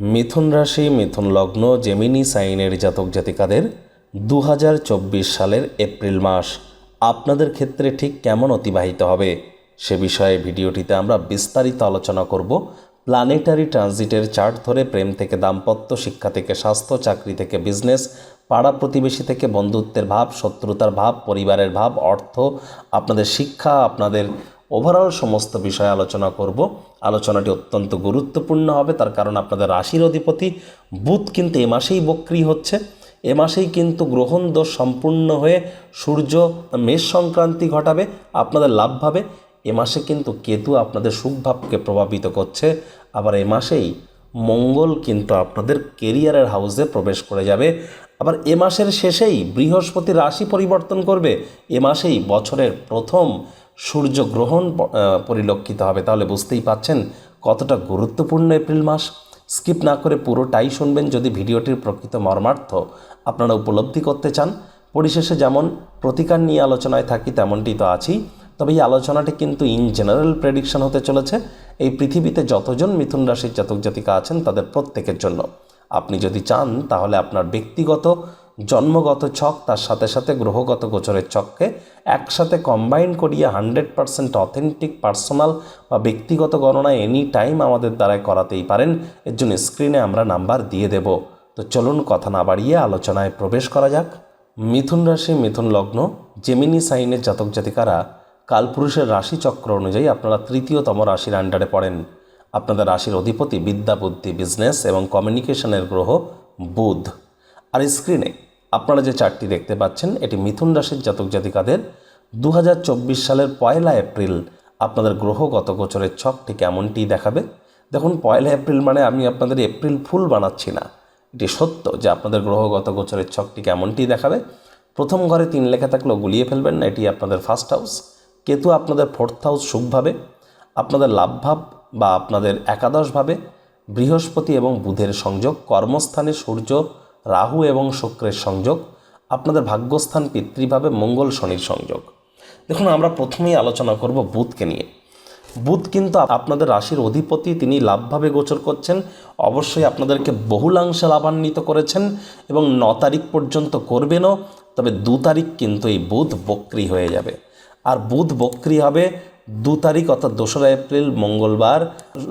মিথুন রাশি, মিথুন লগ্ন জেমিনি সাইনের জাতক জাতিকাদের দু হাজার চব্বিশ সালের এপ্রিল মাস। আপনাদের ক্ষেত্রে ঠিক কেমন অতিবাহিত হবে? সে বিষয়ে ভিডিওটিতে আমরা বিস্তারিত আলোচনা করব। প্ল্যানেটারি ট্রানজিটের চার্ট ধরে প্রেম থেকে দাম্পত্য, শিক্ষা থেকে স্বাস্থ্য, চাকরি থেকে বিজনেস পাড়া প্রতিবেশী থেকে বন্ধুত্বের ভাব, শত্রুতার ভাব, পরিবারের ভাব, অর্থ, আপনাদের শিক্ষা, আপনাদের ওভারঅল সমস্ত বিষয়ে আলোচনা করব। আলোচনাটি অত্যন্ত গুরুত্বপূর্ণ হবে, তার কারণ আপনাদের রাশির অধিপতি বুধ কিন্তু এ মাসেই বক্রি হচ্ছে। এ মাসেই কিন্তু গ্রহণ দোষ সম্পূর্ণ হয়ে সূর্য মেষ সংক্রান্তি ঘটাবে, আপনাদের লাভ ভাবে। এ মাসে কিন্তু কেতু আপনাদের সুখভাবকে প্রভাবিত করছে। আবার এ মাসেই মঙ্গল কিন্তু আপনাদের কেরিয়ারের হাউসে প্রবেশ করে যাবে। আবার এ মাসের শেষেই বৃহস্পতি রাশি পরিবর্তন করবে। এ মাসেই বছরের প্রথম সূর্যগ্রহণ পরিলক্ষিত হবে। তাহলে বুঝতেই পাচ্ছেন কতটা গুরুত্বপূর্ণ এপ্রিল মাস। স্কিপ না করে পুরোটাই শুনবেন যদি ভিডিওটির প্রকৃত মর্মার্থ আপনারা উপলব্ধি করতে চান। পরিশেষে যেমন প্রতিকার নিয়ে আলোচনায় থাকি, তেমনটি তো আছেই। তবে এই আলোচনাটি কিন্তু ইন জেনারেল প্রেডিকশন হতে চলেছে। এই পৃথিবীতে যতজন মিথুন রাশির জাতক জাতিকা আছেন তাদের প্রত্যেকের জন্য। আপনি যদি চান তাহলে আপনার ব্যক্তিগত জন্মগত ছক তার সাথে সাথে গ্রহগত গোচরের ছককে একসাথে কম্বাইন করিয়ে হান্ড্রেড পারসেন্ট অথেন্টিক পার্সোনাল বা ব্যক্তিগত গণনা এনি টাইম আমাদের দ্বারায় করাতেই পারেন। এর জন্য স্ক্রিনে আমরা নাম্বার দিয়ে দেব। তো চলুন কথা না বাড়িয়ে আলোচনায় প্রবেশ করা যাক। মিথুন রাশি, মিথুন লগ্ন জেমিনি সাইনের জাতক জাতিকারা কালপুরুষের রাশি চক্র অনুযায়ী আপনারা তৃতীয়তম রাশির আন্ডারে পড়েন। আপনাদের রাশির অধিপতি বিদ্যা, বুদ্ধি বিজনেস এবং কমিউনিকেশনের গ্রহ বুধ। আর স্ক্রিনে আপনারা যে চারটি দেখতে পাচ্ছেন, এটি মিথুন রাশির জাতক জাতিকাদের দু হাজার চব্বিশ সালের পয়লা এপ্রিল আপনাদের গ্রহগত গোচরের ছকটি কেমনটি দেখাবে? দেখুন, পয়লা এপ্রিল মানে আমি আপনাদের এপ্রিল ফুল বানাচ্ছি না। এটি সত্য যে আপনাদের গ্রহগত গোচরের ছকটি কেমনটি দেখাবে। প্রথম ঘরে তিন লেখা থাকলেও গুলিয়ে ফেলবেন না, এটি আপনাদের ফার্স্ট হাউস কেতু আপনাদের ফোর্থ হাউস সুখভাবে আপনাদের লাভভাব বা আপনাদের একাদশভাবে বৃহস্পতি এবং বুধের সংযোগ কর্মস্থানে সূর্য রাহু এবং শুক্রের সংযোগ, আপনাদের ভাগ্যস্থান পিতৃভাবে মঙ্গল শনির সংযোগ। দেখুন, আমরা প্রথমেই আলোচনা করব বুধকে নিয়ে। বুধ কিন্তু আপনাদের রাশির অধিপতি, তিনি লাভভাবে গোচর করছেন, অবশ্যই আপনাদেরকে বহুলাংশে লাভান্বিত করেছেন এবং ন তারিখ পর্যন্ত করবেনও, তবে দু তারিখ কিন্তু এই বুধ বক্রি হয়ে যাবে। আর বুধ বক্রি হবে দু তারিখ, অর্থাৎ দোসরা এপ্রিল, মঙ্গলবার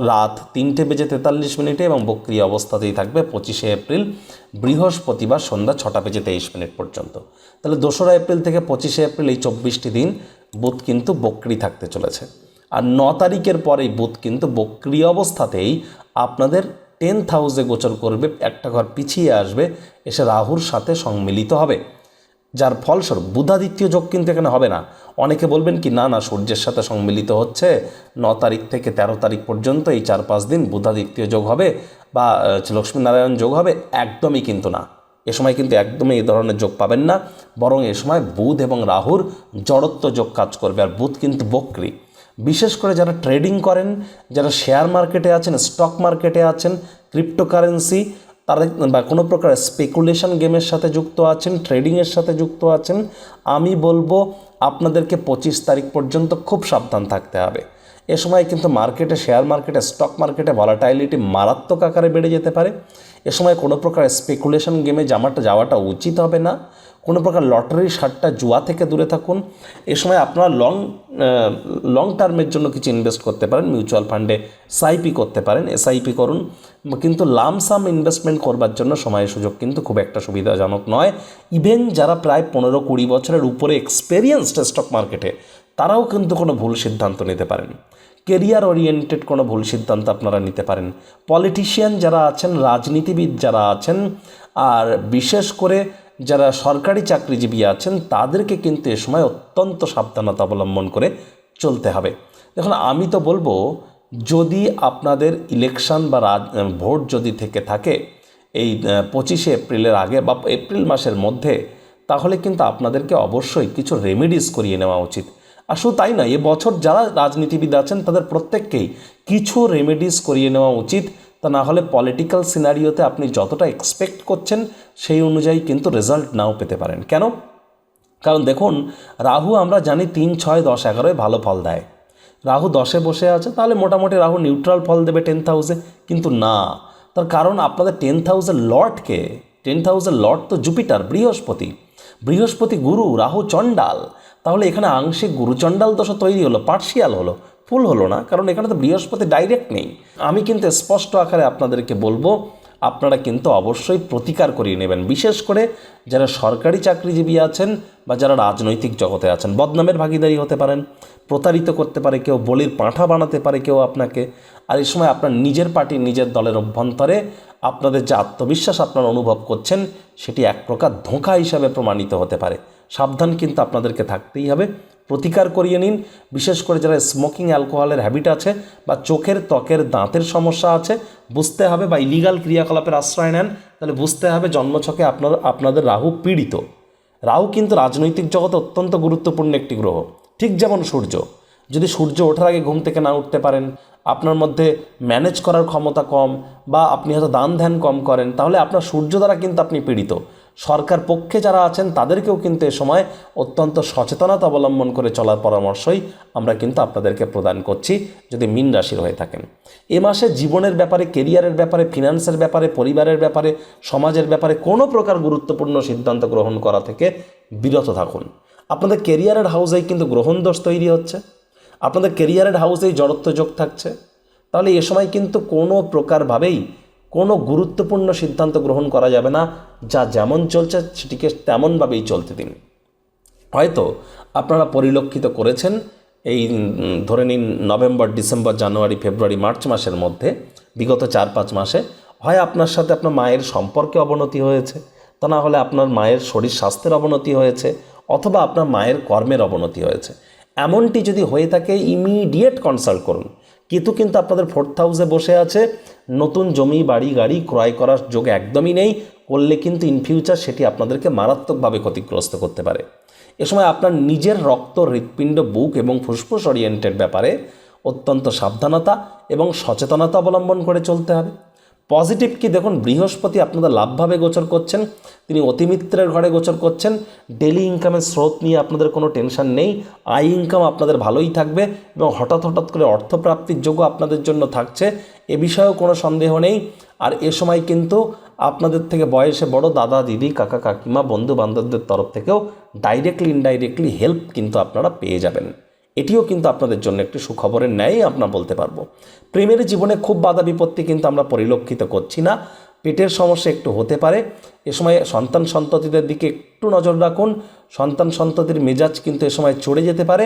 রাত তিনটে বেজে তেতাল্লিশ মিনিটে এবং বক্রি অবস্থাতেই থাকবে পঁচিশে এপ্রিল, বৃহস্পতিবার সন্ধ্যা ছটা বেজে তেইশ মিনিট পর্যন্ত। তাহলে দোসরা এপ্রিল থেকে পঁচিশে এপ্রিল এই চব্বিশটি দিন বুধ কিন্তু বক্রি থাকতে চলেছে। আর ন তারিখের পরেই বুধ কিন্তু বক্রি অবস্থাতেই আপনাদের টেন্থ হাউসে গোচর করবে, একটা ঘর পিছিয়ে আসবে, এসে রাহুর সাথে সম্মিলিত হবে। যার ফলস্বরূপ বুধাদিত্য যোগ কিন্তু এখানে হবে না। অনেকে বলবেন কি, না না, সূর্যের সাথে সম্মিলিত হচ্ছে। ন তারিখ থেকে ১৩ তারিখ পর্যন্ত এই চার পাঁচ দিন বুধাদিত্য যোগ হবে বা লক্ষ্মীনারায়ণ যোগ হবে একদমই কিন্তু না। এ সময় কিন্তু একদমই এই ধরনের যোগ পাবেন না। বরং এ সময় বুধ এবং রাহুর জড়ত্ব যোগ কাজ করবে। আর বুধ কিন্তু বক্রি। বিশেষ করে যারা ট্রেডিং করেন, যারা শেয়ার মার্কেটে আছেন, স্টক মার্কেটে আছেন, ক্রিপ্টোকারেন্সি তারা বা কোনো প্রকার স্পেকুলেশন গেমের সাথে যুক্ত আছেন ট্রেডিংয়ের সাথে যুক্ত আছেন, আমি বলব আপনাদেরকে পঁচিশ তারিখ পর্যন্ত খুব সাবধান থাকতে হবে। এ সময় কিন্তু মার্কেটে শেয়ার মার্কেটে স্টক মার্কেটে ভলাটাইলিটি মারাত্মক আকারে বেড়ে যেতে পারে। এ সময় কোনো প্রকার স্পেকুলেশন গেমে জামাটা যাওয়াটা উচিত হবে না। কোনো প্রকার লটারি সারটা জুয়া থেকে দূরে থাকুন। এ সময় আপনারা লং লং টার্মের জন্য কিছু ইনভেস্ট করতে পারেন মিউচুয়াল ফান্ডে এসআইপি করতে পারেন এসআইপি করুন। কিন্তু লামসাম ইনভেস্টমেন্ট করবার জন্য সময় সুযোগ কিন্তু খুব একটা সুবিধাজনক নয়। ইভেন যারা প্রায় পনেরো কুড়ি বছরের উপরে এক্সপেরিয়েন্সড স্টক মার্কেটে তারাও কিন্তু কোনো ভুল সিদ্ধান্ত নিতে পারেন। কেরিয়ার ওরিয়েন্টেড কোনো ভুল সিদ্ধান্ত আপনারা নিতে পারেন। পলিটিশিয়ান যারা আছেন, রাজনীতিবিদ যারা আছেন, আর বিশেষ করে যারা সরকারি চাকরিজীবী আছেন, তাদেরকে কিন্তু এ সময় অত্যন্ত সাবধানতা অবলম্বন করে চলতে হবে। দেখুন, আমি তো বলব, যদি আপনাদের ইলেকশন বা ভোট যদি থেকে থাকে, এই পঁচিশে এপ্রিলের আগে বা এপ্রিল মাসের মধ্যে, তাহলে কিন্তু আপনাদেরকে অবশ্যই কিছু রেমেডিস করিয়ে নেওয়া উচিত। আর শুধু তাই নয় এবছর যারা রাজনীতিবিদ আছেন, তাদের প্রত্যেককেই কিছু রেমেডিস করিয়ে নেওয়া উচিত। তা না হলে পলিটিক্যাল সিনারিওতে আপনি যতটা এক্সপেক্ট করছেন, সেই অনুযায়ী কিন্তু রেজাল্ট নাও পেতে পারেন। কেন? কারণ দেখুন, রাহু আমরা জানি তিন, ছয়, দশ, এগারোয় ভালো ফল দেয়। রাহু দশে বসে আছে, তাহলে মোটামুটি রাহু নিউট্রাল ফল দেবে টেন হাউসে কিন্তু না, তার কারণ আপনাদের টেন থাউজেন্ড লর্ডকে টেন থাউজেন্ড লর্ড তো জুপিটার, বৃহস্পতি। বৃহস্পতি গুরু, রাহু চণ্ডাল। তাহলে এখানে আংশিক গুরুচণ্ডাল দশা তৈরি হলো পার্শিয়াল হলো। ফুল হলো না, কারণ এখানে তো বৃহস্পতি ডাইরেক্ট নেই। আমি কিন্তু স্পষ্ট আকারে আপনাদেরকে বলব, আপনারা কিন্তু অবশ্যই প্রতিকার করিয়ে নেবেন। বিশেষ করে যারা সরকারি চাকরিজীবী আছেন বা যারা রাজনৈতিক জগতে আছেন, বদনামের ভাগিদারি হতে পারেন, প্রতারিত করতে পারে কেউ, বলির পাঁঠা বানাতে পারে কেউ আপনাকে, আর এই সময় আপনার নিজের পার্টি, নিজের দলের অভ্যন্তরে আপনাদের যে আত্মবিশ্বাস আপনারা অনুভব করছেন, সেটি এক প্রকার ধোঁকা হিসাবে প্রমাণিত হতে পারে। সাবধান কিন্তু আপনাদেরকে থাকতেই হবে। প্রতিকার করিয়ে নিন। বিশেষ করে যারা স্মোকিং অ্যালকোহলের হ্যাবিট আছে বা চোখের ত্বকের দাঁতের সমস্যা আছে, বুঝতে হবে বা ইলিগাল ক্রিয়াকলাপের আশ্রয় নেন, তাহলে বুঝতে হবে জন্মছকে আপনার, আপনাদের রাহু পীড়িত। রাহু কিন্তু রাজনৈতিক জগতে অত্যন্ত গুরুত্বপূর্ণ একটি গ্রহ। ঠিক যেমন সূর্য। যদি সূর্য ওঠার আগে ঘুম থেকে না উঠতে পারেন, আপনার মধ্যে ম্যানেজ করার ক্ষমতা কম বা আপনি হয়তো দান ধ্যান কম করেন, তাহলে আপনার সূর্য দ্বারা কিন্তু আপনি পীড়িত। সরকার পক্ষে যারা আছেন, তাদেরকেও কিন্তু এ সময় অত্যন্ত সচেতনতা অবলম্বন করে চলার পরামর্শই আমরা কিন্তু আপনাদেরকে প্রদান করছি, যদি মিন রাশির হয়ে থাকেন। এ মাসে জীবনের ব্যাপারে কেরিয়ারের ব্যাপারে, ফিনান্সের ব্যাপারে, পরিবারের ব্যাপারে, সমাজের ব্যাপারে কোনো প্রকার গুরুত্বপূর্ণ সিদ্ধান্ত গ্রহণ করা থেকে বিরত থাকুন। আপনাদের কেরিয়ারের হাউসেই কিন্তু গ্রহণ দোষ তৈরি হচ্ছে। আপনাদের কেরিয়ারের হাউসেই জড়ত্ব যোগ থাকছে। তাহলে এ সময় কিন্তু কোনো প্রকারভাবেই কোনো গুরুত্বপূর্ণ সিদ্ধান্ত গ্রহণ করা যাবে না, যা যেমন চলছে সেটিকে তেমনভাবেই চলতে দিন। হয়তো আপনারা পরিলক্ষিত করেছেন, এই ধরে নিন November, December, January, February, March মাসের মধ্যে, বিগত চার পাঁচ মাসে, হয় আপনার সাথে আপনার মায়ের সম্পর্কে অবনতি হয়েছে, তা না হলে আপনার মায়ের শরীর স্বাস্থ্যের অবনতি হয়েছে, অথবা আপনার মায়ের কর্মের অবনতি হয়েছে। এমনটি যদি হয়ে থাকে ইমিডিয়েট কনসাল্ট করুন। কিন্তু কিন্তু আপনাদের ফোর্থ হাউসে বসে আছে, নতুন জমি, বাড়ি, গাড়ি ক্রয় করার যোগ একদমই নেই, করলে কিন্তু ইন ফিউচার সেটি আপনাদেরকে মারাত্মকভাবে ক্ষতিগ্রস্ত করতে পারে। এ সময় আপনার নিজের রক্ত, হৃৎপিণ্ড, বুক এবং ফুসফুস ওরিয়েন্টেড ব্যাপারে অত্যন্ত সাবধানতা এবং সচেতনতা অবলম্বন করে চলতে হবে। পজিটিভ কি? দেখুন, বৃহস্পতি আপনাদের লাভভাবে গোচর করছেন, তিনি অতিমিত্রের ঘরে গোচর করছেন ডেলি ইনকামের স্রোত নিয়ে আপনাদের কোনো টেনশন নেই আই ইনকাম আপনাদের ভালোই থাকবে এবং হঠাৎ হঠাৎ করে অর্থপ্রাপ্তির যোগ্য আপনাদের জন্য থাকছে, এ বিষয়েও কোনো সন্দেহ নেই। আর এ সময় কিন্তু আপনাদের থেকে বয়সে বড় দাদা, দিদি, কাকা, কাকিমা বন্ধু বান্ধবদের তরফ থেকেও ডাইরেক্টলি ইনডাইরেক্টলি হেল্প কিন্তু আপনারা পেয়ে যাবেন। এটিও কিন্তু আপনাদের জন্য একটি সুখবরের ন্যায় আপনার বলতে পারব। প্রেমের জীবনে খুব বাধা বিপত্তি কিন্তু আমরা পরিলক্ষিত করছি না। পেটের সমস্যা একটু হতে পারে। এ সময় সন্তান সন্ততিদের দিকে একটু নজর রাখুন। সন্তান সন্ততির মেজাজ কিন্তু এ সময় চড়ে যেতে পারে,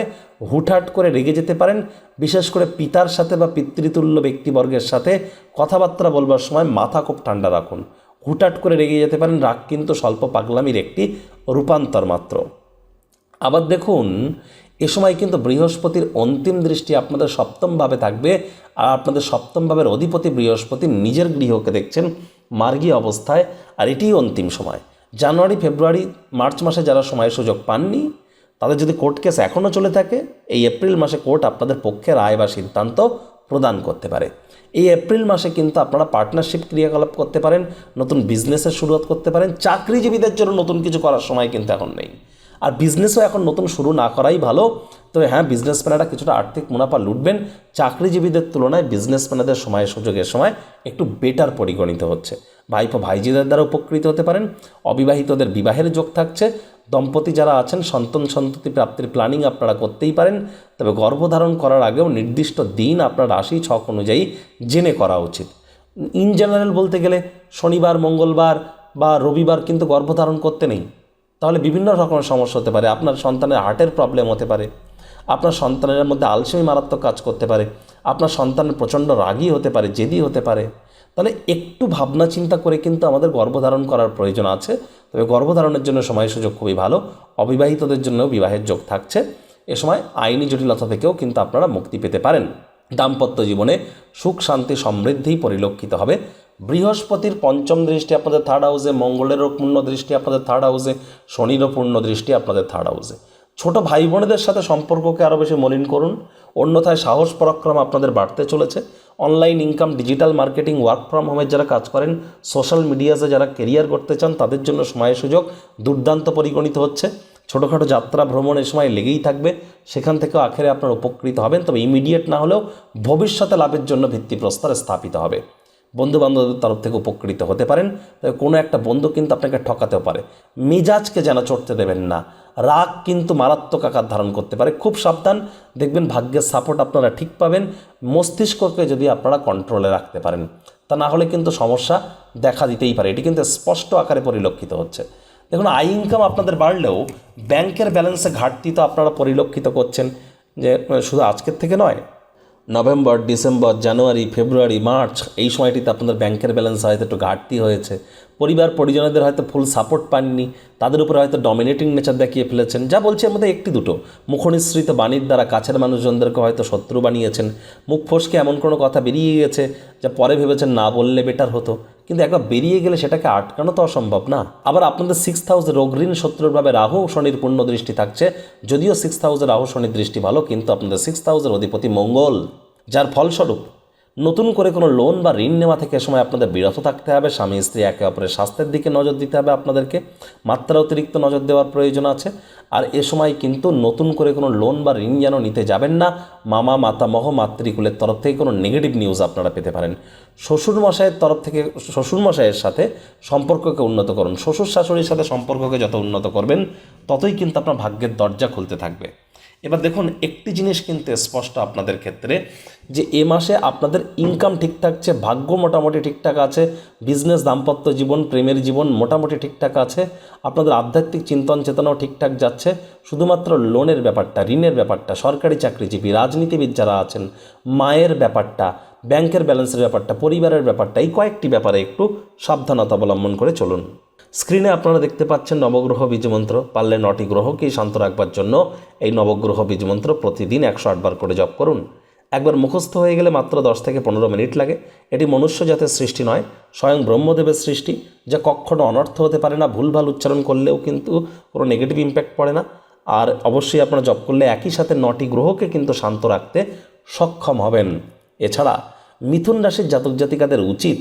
হুটহাট করে রেগে যেতে পারেন। বিশেষ করে পিতার সাথে বা পিতৃতুল্য ব্যক্তিবর্গের সাথে কথাবার্তা বলবার সময় মাথা খুব ঠান্ডা রাখুন। হুটহাট করে রেগে যেতে পারেন, রাগ কিন্তু স্বল্প পাগলামির একটি রূপান্তর মাত্র। আবার দেখুন এ সময় কিন্তু বৃহস্পতির অন্তিম দৃষ্টি আপনাদের সপ্তমভাবে থাকবে আর আপনাদের সপ্তমভাবের অধিপতি বৃহস্পতি নিজের গৃহকে দেখছেন মার্গী অবস্থায় আর এটিই অন্তিম সময়। জানুয়ারি, ফেব্রুয়ারি, মার্চ মাসে যারা সময় সুযোগ পাননি, তাদের যদি কোর্ট কেস এখনও চলে থাকে, এই এপ্রিল মাসে কোর্ট আপনাদের পক্ষে রায় বা সিদ্ধান্ত প্রদান করতে পারে। এই এপ্রিল মাসে কিন্তু আপনারা পার্টনারশিপ ক্রিয়াকলাপ করতে পারেন, নতুন বিজনেসের শুরুয়াত করতে পারেন, চাকরিজীবীদের জন্য নতুন কিছু করার সময় কিন্তু এখন নেই। আর বিজনেসও এখন নতুন শুরু না করাই ভালো। তো হ্যাঁ বিজনেসম্যানেরা কিছুটা আর্থিক মুনাফা লুটবেন। চাকরিজীবীদের তুলনায় বিজনেসম্যানেদের সময়, সুযোগের সময় একটু বেটার পরিগণিত হচ্ছে। ভাইপো ভাইজিদের দ্বারা উপকৃত হতে পারেন। অবিবাহিতদের বিবাহের যোগ থাকছে। দম্পতি যারা আছেন, সন্তান সন্ততি প্রাপ্তির প্ল্যানিং আপনারা করতেই পারেন। তবে গর্ভধারণ করার আগেও নির্দিষ্ট দিন আপনার রাশি ছক অনুযায়ী জেনে করা উচিত। ইন জেনারেল বলতে গেলে শনিবার, মঙ্গলবার বা রবিবার কিন্তু গর্ভধারণ করতে নেই। তাহলে বিভিন্ন রকমের সমস্যা হতে পারে। আপনার সন্তানের হার্টের প্রবলেম হতে পারে। আপনার সন্তানের মধ্যে আলসেমি মারাত্মক কাজ করতে পারে। আপনার সন্তানের প্রচণ্ড রাগী হতে পারে, জেদি হতে পারে। তাহলে একটু ভাবনা চিন্তা করে কিন্তু আমাদের গর্ভধারণ করার প্রয়োজন আছে। তবে গর্ভধারণের জন্য সময় সুযোগ খুবই ভালো। অবিবাহিতদের জন্য বিবাহের যোগ থাকছে। এ সময় আইনি জটিলতা থেকেও কিন্তু আপনারা মুক্তি পেতে পারেন। দাম্পত্য জীবনে সুখ শান্তি সমৃদ্ধি পরিলক্ষিত হবে। বৃহস্পতির পঞ্চম দৃষ্টি আপনাদের থার্ড হাউসে মঙ্গলেরও পূর্ণ দৃষ্টি আপনাদের থার্ড হাউসে শনিরও পূর্ণ দৃষ্টি আপনাদের থার্ড হাউসে ছোট ভাই বোনেদের সাথে সম্পর্ককে আরও বেশি মলিন করুন। অন্যথায় সাহস পরাক্রম আপনাদের বাড়তে চলেছে। Online income digital marketing work from হোমের যারা কাজ করেন সোশ্যাল মিডিয়াতে যারা কেরিয়ার করতে চান, তাদের জন্য সময় সুযোগ দুর্দান্ত পরিগণিত হচ্ছে। ছোটোখাটো যাত্রা ভ্রমণের সময় লেগেই থাকবে। সেখান থেকেও আখেরে আপনার উপকৃত হবেন। তবে ইমিডিয়েট না হলেও ভবিষ্যতে লাভের জন্য ভিত্তিপ্রস্তর স্থাপিত হবে। বন্ধু বান্ধবদের তরফ থেকে উপকৃত হতে পারেন কোনো একটা বন্ধু কিন্তু আপনাকে ঠকাতেও পারে। মেজাজকে যেন চড়তে দেবেন না। রাগ কিন্তু মারাত্মক আকার ধারণ করতে পারে। খুব সাবধান, দেখবেন ভাগ্যের সাপোর্ট আপনারা ঠিক পাবেন। মস্তিষ্ককে যদি আপনারা কন্ট্রোলে রাখতে পারেন, তা না হলে কিন্তু সমস্যা দেখা দিতেই পারে। এটি কিন্তু স্পষ্ট আকারে পরিলক্ষিত হচ্ছে। দেখুন আই ইনকাম আপনাদের বাড়লেও ব্যাংকের ব্যালেন্সে ঘাটতি তো আপনারা পরিলক্ষিত করছেন যে, শুধু আজকের থেকে নয় November, December, January, February, March, এই সময়টিতে আপনাদের ব্যাংকের ব্যালেন্স হয়তো একটু ঘাটতি হয়েছে। পরিবার, পরিজনদের হয়তো ফুল সাপোর্ট পাননি। তাদের উপরে হয়তো ডমিনেটিং নেচার দেখিয়ে ফেলেছেন। যা বলছি আমাদের একটি দুটো। মুখনিসৃত বাণীর দ্বারা কাছের মানুষজনদেরকে হয়তো শত্রু বানিয়েছেন। মুখ ফসকে এমন কোনো কথা বেরিয়ে গেছে যা পরে ভেবেছেন না বললে বেটার হতো। কিন্তু একবার বেরিয়ে গেলে সেটাকে আটকানো তো অসম্ভব না। আবার আপনাদের সিক্স থাউজেন্ড রোগঋণ শত্রুরভাবে রাহু শনির পূর্ণ দৃষ্টি থাকছে। যদিও সিক্স থাউজেন্ড রাহু শনির দৃষ্টি ভালো, কিন্তু আপনাদের সিক্স হাউসের অধিপতি মঙ্গল, যার ফলস্বরূপ নতুন করে কোনো লোন বা ঋণ নেওয়া থেকে সময় আপনাদের বিরত থাকতে হবে, স্বামী, স্ত্রী, একে অপরের স্বাস্থ্যের দিকে নজর দিতে হবে, আপনাদেরকে মাত্রা অতিরিক্ত নজর দেওয়ার প্রয়োজন আছে। আর এ সময় কিন্তু নতুন করে কোনো লোন বা ঋণ যেন নিতে যাবেন না, মামা, মাতামহ, মাতৃকুলের তরফ থেকে কোনো নেগেটিভ নিউজ আপনারা পেতে পারেন। শ্বশুর মশাইয়ের তরফ থেকে শ্বশুর মশাইয়ের সাথে সম্পর্ককে উন্নত করুন শ্বশুর শাশুড়ির সাথে সম্পর্ককে যত উন্নত করবেন, ততই কিন্তু আপনার ভাগ্যের দরজা খুলতে থাকবে। এবার দেখুন, একটি জিনিস কিন্তু স্পষ্ট আপনাদের ক্ষেত্রে যে এ মাসে আপনাদের ইনকাম ঠিক থাকছে, ভাগ্য মোটামুটি ঠিকঠাক আছে বিজনেস দাম্পত্য জীবন, প্রেমের জীবন মোটামুটি ঠিকঠাক আছে, আপনাদের আধ্যাত্মিক চিন্তন চেতনাও ঠিকঠাক যাচ্ছে, শুধুমাত্র লোনের ব্যাপারটা, ঋণের ব্যাপারটা, সরকারি চাকরিজীবী, রাজনীতিবিদ যারা আছেন, মায়ের ব্যাপারটা, ব্যাংকের ব্যালেন্সের ব্যাপারটা, পরিবারের ব্যাপারটা, এই কয়েকটি ব্যাপারে একটু সাবধানতা অবলম্বন করে চলুন। স্ক্রিনে আপনারা দেখতে পাচ্ছেন নবগ্রহ বীজমন্ত্র পারলে নটি গ্রহকেই শান্ত রাখবার জন্য এই নবগ্রহ বীজমন্ত্র প্রতিদিন একশো আটবার করে জপ করুন। একবার মুখস্থ হয়ে গেলে মাত্র দশ থেকে পনেরো মিনিট লাগে। এটি মনুষ্য জাতের সৃষ্টি নয়, স্বয়ং ব্রহ্মদেবের সৃষ্টি, যা কখনো অনর্থ হতে পারে না। ভুলভাল উচ্চারণ করলেও কিন্তু কোনো নেগেটিভ ইম্প্যাক্ট পড়ে না। আর অবশ্যই আপনারা জপ করলে একই সাথে নটি গ্রহকে কিন্তু শান্ত রাখতে সক্ষম হবেন। এছাড়া, মিথুন রাশির জাতক জাতিকাদের উচিত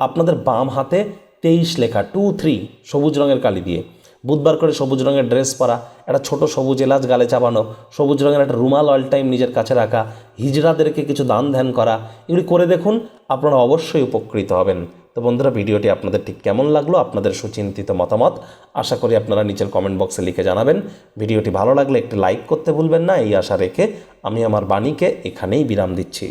আপনাদের বাম হাতে তেইশ লেখা টু থ্রি সবুজ রঙের কালি দিয়ে বুধবার করে সবুজ রঙের ড্রেস পরা, একটা ছোট সবুজ এলাচ গালে চাপানো, সবুজ রঙের একটা রুমাল অল টাইম নিজের কাছে রাখা, হিজড়াদেরকে কিছু দান ধ্যান করা, এগুলি করে দেখুন, আপনারা অবশ্যই উপকৃত হবেন। তো বন্ধুরা, ভিডিওটি আপনাদের ঠিক কেমন লাগল, আপনাদের সুচিন্তিত মতামত, আশা করি আপনারা নিচের কমেন্ট বক্সে লিখে জানাবেন। ভিডিওটি ভালো লাগলে একটি লাইক করতে ভুলবেন না, এই আশা রেখে আমি আমার বাণীকে এখানেই বিরাম দিচ্ছি।